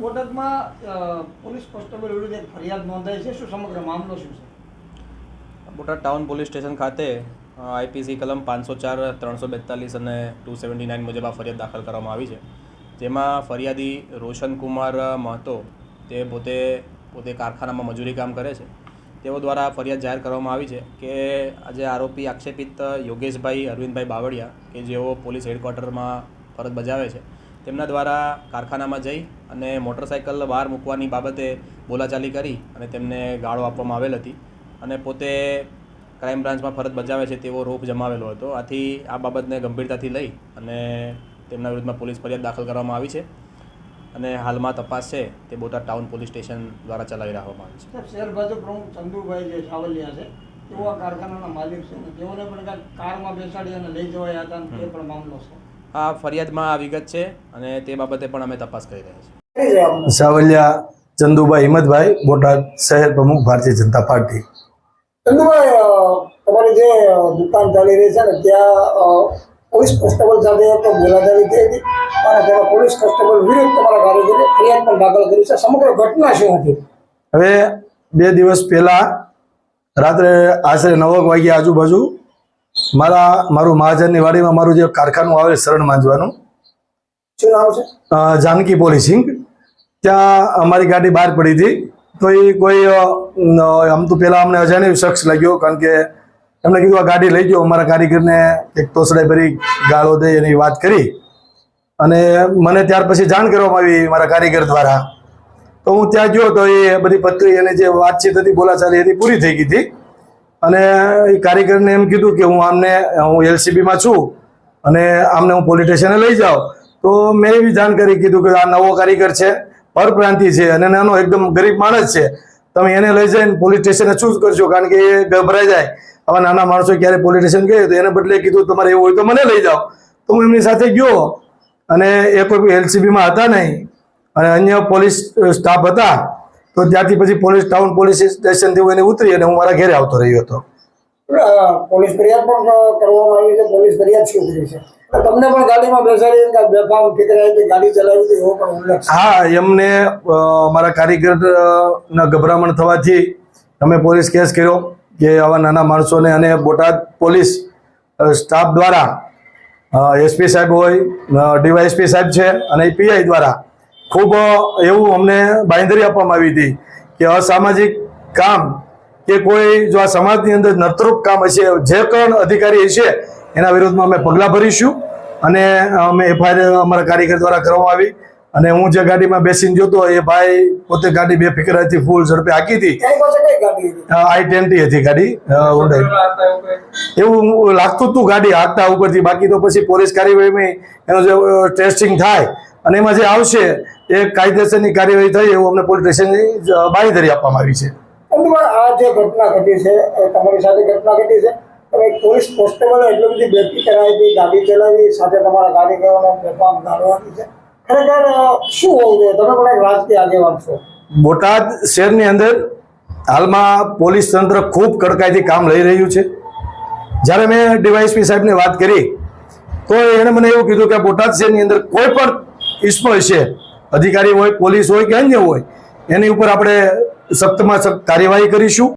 બોટાદમાં police constable વિરુદ્ધ એક ફરિયાદ નોંધાઈ છે, શું સમગ્ર મામલો શું છે? બોટાદ ટાઉન પોલીસ સ્ટેશન ખાતે આઈપીસી કલમ પાંચસો ચાર, ત્રણસો બેતાલીસ અને ટુ સેવન્ટી નાઇન મુજબ આ ફરિયાદ દાખલ કરવામાં આવી છે. જેમાં ફરિયાદી રોશનકુમાર મહતો, તે પોતે પોતે કારખાનામાં મજૂરી કામ કરે છે. તેઓ દ્વારા ફરિયાદ જાહેર કરવામાં આવી છે કે આજે આરોપી આક્ષેપિત યોગેશભાઈ, અરવિંદભાઈ બાવળિયા કે જેઓ પોલીસ હેડક્વાર્ટરમાં ફરજ બજાવે છે તેમના દ્વારા કારખાનામાં જઈ અને મોટરસાઇકલ બહાર મૂકવાની બાબતે બોલાચાલી કરી અને તેમને ગાળો આપવામાં આવેલ હતી. અને પોતે ક્રાઇમ બ્રાન્ચમાં ફરજ બજાવે છે તેવો રોપ જમાવેલો હતો. આથી આ બાબતને ગંભીરતાથી લઈ અને તેમના વિરુદ્ધમાં પોલીસ ફરિયાદ દાખલ કરવામાં આવી છે. અને હાલમાં તપાસ છે તે બોટાદ ટાઉન પોલીસ સ્ટેશન દ્વારા ચલાવી રાખવામાં આવી છે. શહેર ભાજપ પ્રમુખ ચંદુભાઈ જે સાવલિયા છે, તેઓ આ કારખાનાના માલિક છે તેઓને પણ કારમાં બેસાડી અને લઈ જવાયા હતા તે પણ મામલો છે. આ ફરિયાદમાં આ વિગત છે અને તે બાબતે પણ અમે તપાસ કરી રહ્યા છીએ. સાવલિયા ચંદુભાઈ હિંમતભાઈ બોટાદ શહેર પ્રમુખ ભારતીય જનતા પાર્ટી. ચંદુભાઈ તમારી જે દુકાન ચાલી રહી છે ને ત્યાં પોલીસ કોન્સ્ટેબલ સાથે તો બોલાચાલી થઈ હતી અને તેમાં પોલીસ કોન્સ્ટેબલ વિરુદ્ધ તમારા કાર્યકરે ફરિયાદ પણ દાખલ કરી છે. સમગ્ર ઘટના શું હતી? હવે બે દિવસ પહેલા રાત્રે આશરે નવ વાગ્યા આજુબાજુ મારા મારું મહાજનની વાડીમાં મારું જે કારખાનું આવે શરણ માંજવાનું. શું નામ છે? જાનકી પોલીસિંગ. ત્યાં અમારી ગાડી બહાર પડી હતી. તો એ કોઈ આમ તો પહેલાં અમને અજાણ્યું શખ્સ લાગ્યો કારણ કે એમણે કીધું આ ગાડી લઈ ગયો અમારા કારીગરને એક તોસડાઈ ભરી ગાળો દે એની વાત કરી. અને મને ત્યાર પછી જાણ કરવામાં આવી મારા કારીગર દ્વારા. તો હું ત્યાં ગયો તો એ બધી પત્રી અને જે વાતચીત હતી બોલાચાલી હતી પૂરી થઈ ગઈ હતી. અને એ કારીગરને એમ કીધું કે હું આમને, હું એલસીબીમાં છું અને આમને હું પોલીસ સ્ટેશને લઈ જાઉં. તો મેં એવી જાણ કરી કીધું કે આ નવો કારીગર છે, પરપ્રાંતિ છે અને નાનો એકદમ ગરીબ માણસ છે. તમે એને લઈ જઈને પોલીસ સ્ટેશને શું કરશો કારણ કે એ ગભરાઈ જાય. આવા નાના માણસો ક્યારે પોલીસ સ્ટેશન ગਏ તો એને બદલે કીધું તમારે એવું હોય તો મને લઈ જાઓ. તો હું એમની સાથે ગયો અને એ કોઈ એલસીબીમાં હતા નહીં. અને અન્ય પોલીસ સ્ટાફ હતા. તો ત્યાંથી પછી પોલીસ ટાઉન પોલીસ સ્ટેશનથી હું એને ઉતરી અને હું મારા ઘરે આવતો રહ્યો હતો. પોલીસ ફરિયાદ પણ કરવામાં આવી છે પોલીસ ફરિયાદ શું કરી છે? તમને પણ ગાડીમાં બેસાડી કાંઈ બેફામ ગાડી ચલાવી હતી એવો પણ ઉલ્લેખ હા એમને મારા કારીગરના ગભરામણ થવાથી અમે પોલીસ કેસ કર્યો કે આવા નાના માણસોને અને બોટાદ પોલીસ સ્ટાફ દ્વારા એસપી સાહેબ હોય ડીવાયએસપી સાહેબ છે અને પીઆઈ દ્વારા ખૂબ એવું અમને બાંધરી આપવામાં આવી હતી કે અસામાજિક કામ કે કોઈ જો આ સમાજની અંદર નતરૂપ કામ હશે જે પણ અધિકારી હશે એના વિરુદ્ધમાં અમે પગલાં ભરીશું અને અમે એફઆઈઆર અમારા કારીગર દ્વારા કરવામાં આવી અને હું જે ગાડીમાં બેસીને જોતો એ ભાઈ પોતે ગાડી બે ફિકરાથી ફૂલ ઝડપે હાકી હતી. હતી? આઈ ટ્વેન્ટી હતી ગાડી. એવું લાગતું હતું ગાડી હાકતા ઉપરથી બાકી તો પછી પોલીસ કાર્યવાહીમાં એનો જે ટેસ્ટિંગ થાય અને એમાં જે આવશે એ કાયદેસરની કાર્યવાહી થઈ એવું અમને પોલીસ સ્ટેશનની બાંયધરી આપવામાં આવી છે. આ જે ઘટના ઘટી છે એ તમારી સાથે ઘટના ઘટી છે. તમે પોલીસ કોન્સ્ટેબલે એટલી બધી બેટી કરાવી હતી ગાડી ચલાવી સાથે તમારા કારીગરોને બેફામ ગાળો છે. ખરેખર શું હોવું જોઈએ? તમે પણ એક રાજકીય આગેવાન છો. બોટાદ શહેરની અંદર હાલમાં પોલીસ તંત્ર ખૂબ કડકાઈથી કામ લઈ રહ્યું છે. જ્યારે મેં ડીવાયએસપી સાહેબની વાત કરી તો એણે મને એવું કીધું કે બોટાદ શહેરની અંદર કોઈ પણ ઇસ્મો છે અધિકારી હોય પોલીસ હોય કે અન્ય હોય એની ઉપર આપણે સખ્તમાં સખ્ત કાર્યવાહી કરીશું.